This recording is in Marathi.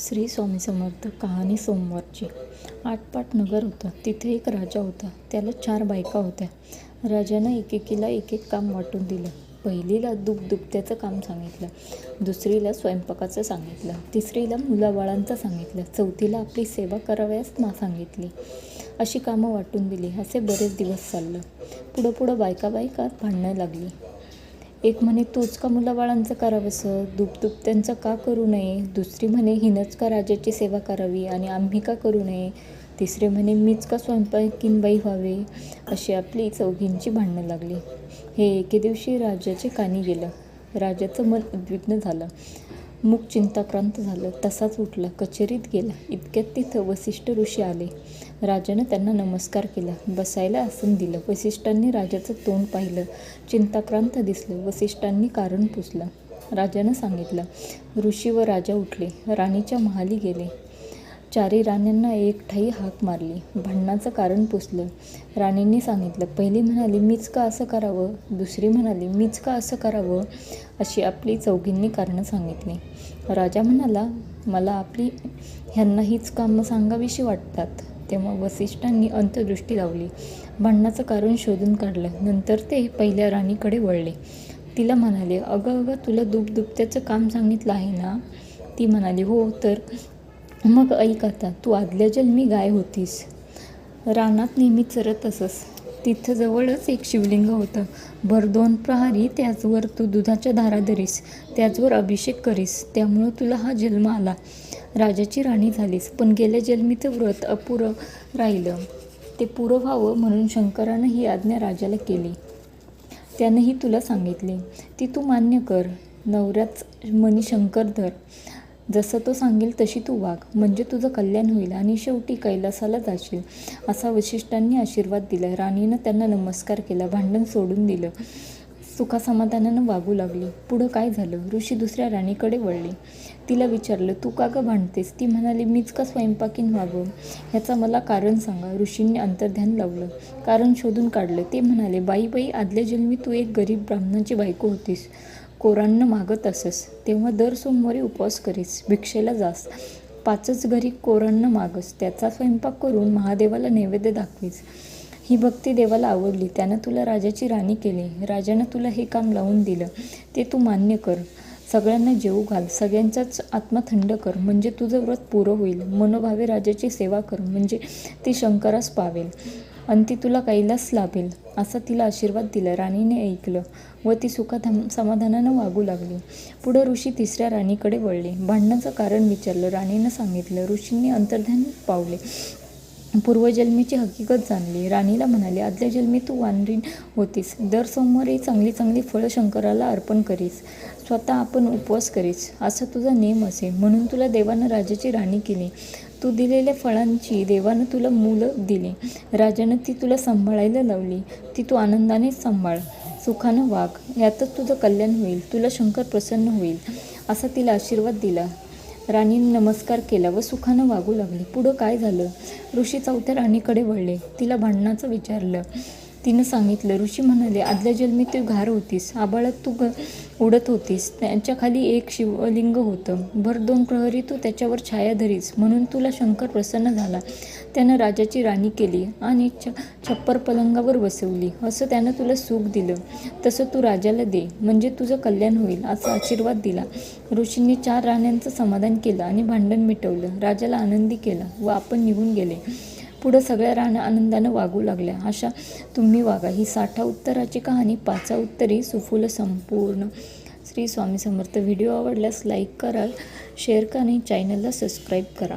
श्री स्वामी समर्थ कहाणी सोमवारची. आटपाट नगर होतं. तिथे एक राजा होता. त्याला चार बायका होत्या. राजानं एकेकीला एक एक काम वाटून दिलं. पहिलीला दूध दुभत्याचं काम सांगितलं. दुसरीला स्वयंपाकाचं सांगितलं. तिसरीला मुलाबाळांचं सांगितलं. चौथीला आपली सेवा करावयास ना सांगितली. अशी कामं वाटून दिली. असे बरेच दिवस चाललं. पुढं पुढं बायका बायका भांडणं लागली. एक म्हणे तूच का मुलाबाळांचं करावंसं? दुपदुप त्यांचं का करू नये? दुसरी म्हणे हिनंच का राजाची सेवा करावी आणि आम्ही का करू नये? तिसरे म्हणे मीच का स्वयंपाकीन बाई व्हावे? अशी आपली चौघींची भांडणं लागली. हे एके दिवशी राजाचे कानी गेलं. राजाचं मन उद्विग्न झालं. मुख चिंताक्रांत झालं. तसाच उठला. कचेरीत गेला. इतक्यात तिथं वसिष्ठ ऋषी आले. राजानं त्यांना नमस्कार केला. बसायला आसन दिलं. वसिष्ठांनी राजाचं तोंड पाहिलं. चिंताक्रांत दिसलं. वसिष्ठांनी कारण पुसलं. राजानं सांगितलं ऋषी व राजा उठले. राणीच्या महाली गेले. चारी राण्यांना एकठाई हाक मारली. भांडणाचं कारण पुसलं. राणींनी सांगितलं पहिली म्हणाली मीच का असं करावं? दुसरी म्हणाली मीच का असं करावं? अशी आपली चौघींनी कारणं सांगितली. राजा म्हणाला मला आपली ह्यांना हीच कामं सांगावीशी वाटतात. तेव्हा वसिष्ठांनी अंतदृष्टी लावली. भांडणाचं कारण शोधून काढलं. नंतर ते पहिल्या राणीकडे वळले. तिला म्हणाले अगं अगं तुला दुबदुबत्याचं काम सांगितलं आहे ना? ती म्हणाली हो तर मग ऐक आता तू आदल्या जन्मी गाय होतीस. रानात नेहमी चरत असस. तिथं जवळच एक शिवलिंग होतं. भर दोन प्रहारी त्याचवर तू दुधाच्या धारा धरीस. त्याचवर अभिषेक करीस. त्यामुळं तुला हा जन्म आला. राजाची राणी झालीस. पण गेल्या जन्मीचं व्रत अपुरं राहिलं. ते पुरं व्हावं म्हणून शंकरानं ही आज्ञा राजाला केली. त्यानंही तुला सांगितले. ती तू मान्य कर. नवऱ्याच मनी शंकर धर जसं तो सांगेल तशी तू वाघ म्हणजे तुझं कल्याण होईल आणि शेवटी कैलासाला जाशील. असा वशिष्ठांनी आशीर्वाद दिला. राणीनं त्यांना नमस्कार केला. भांडण सोडून दिलं. सुखासमाधानानं वागू लागली. पुढं काय झालं? ऋषी दुसऱ्या राणीकडे वळले. तिला विचारलं तू का गं भांडतेस? ती म्हणाली मीच का स्वयंपाकीन व्हावं ह्याचा मला कारण सांगा. ऋषींनी अंतर्ध्यान लावलं. कारण शोधून काढलं. ते म्हणाले बाई बाई आदल्या जन्मी तू एक गरीब ब्राह्मणाची बायको होतीस. कोरांना मागत असस तेव्हा दर सोमवारी उपवास करीस भिक्षेला जास. पाचच घरी कोरांना मागस त्याचा स्वयंपाक करून महादेवाला नैवेद्य दाखवीस. ही भक्ती देवाला आवडली त्यानं तुला राजाची राणी केली. राजानं तुला हे काम लावून दिलं ते तू मान्य कर. सगळ्यांना जेवू घाल सगळ्यांचाच आत्मा थंड कर म्हणजे तुझं व्रत पुरं होईल. मनोभावे राजाची सेवा कर म्हणजे ती शंकरास पावेल. आणि ती तुला कैलास लाभेल असा तिला आशीर्वाद दिला राणीने ऐकलं व ती सुखात समाधानानं वागू लागली. पुढं ऋषी तिसऱ्या राणीकडे वळले. भांडणाचं कारण विचारलं. राणीनं सांगितलं ऋषींनी अंतर्ध्यान पावले. पूर्वजन्मीची हकीकत जाणली. राणीला म्हणाले आदल्या जन्मी तू वानरीन होतीस. दर सोमवारी चांगली चांगली फळं शंकराला अर्पण करीस. स्वतः आपण उपवास करीस. असा तुझा नेम असे. म्हणून तुला देवानं राजाची राणी केली. तू दिलेल्या फळांची देवानं तुला मुलं दिली. राजानं ती तुला सांभाळायला लावली. ती तू आनंदाने सांभाळ. सुखानं वाघ यातच तुझं कल्याण होईल. तुला शंकर प्रसन्न होईल असा तिला आशीर्वाद दिला. राणीने नमस्कार केला व सुखानं वागू लागली. पुढं काय झालं? ऋषी चौथ्या राणीकडे वळले. तिला भांडणाचं विचारलं. तिनं सांगितलं ऋषी म्हणाले आदल्या जन्मी तू घार होतीस आबाळात तू ग उडत होतीस. त्यांच्या खाली एक शिवलिंग होतं. भर दोन प्रहरी तू त्याच्यावर छाया धरीस. म्हणून तुला शंकर प्रसन्न झाला. त्यानं राजाची राणी केली आणि छ छप्पर पलंगावर बसवली. असं त्यानं तुला सुख दिलं. तसं तू राजाला दे. म्हणजे तुझं कल्याण होईल असा आशीर्वाद दिला. ऋषींनी चार राण्यांचं समाधान केलं आणि भांडण मिटवलं. राजाला आनंदी केला व आपण निघून गेले. पुढं सगळ्या राण्या आनंदानं वागू लागल्या. अशा तुम्ही वागा. ही साठा उत्तराची कहाणी पाचा उत्तरी सुफुल संपूर्ण. श्री स्वामी समर्थ. व्हिडिओ आवडल्यास लाईक कराल शेअर करा आणि चॅनलला सबस्क्राईब करा.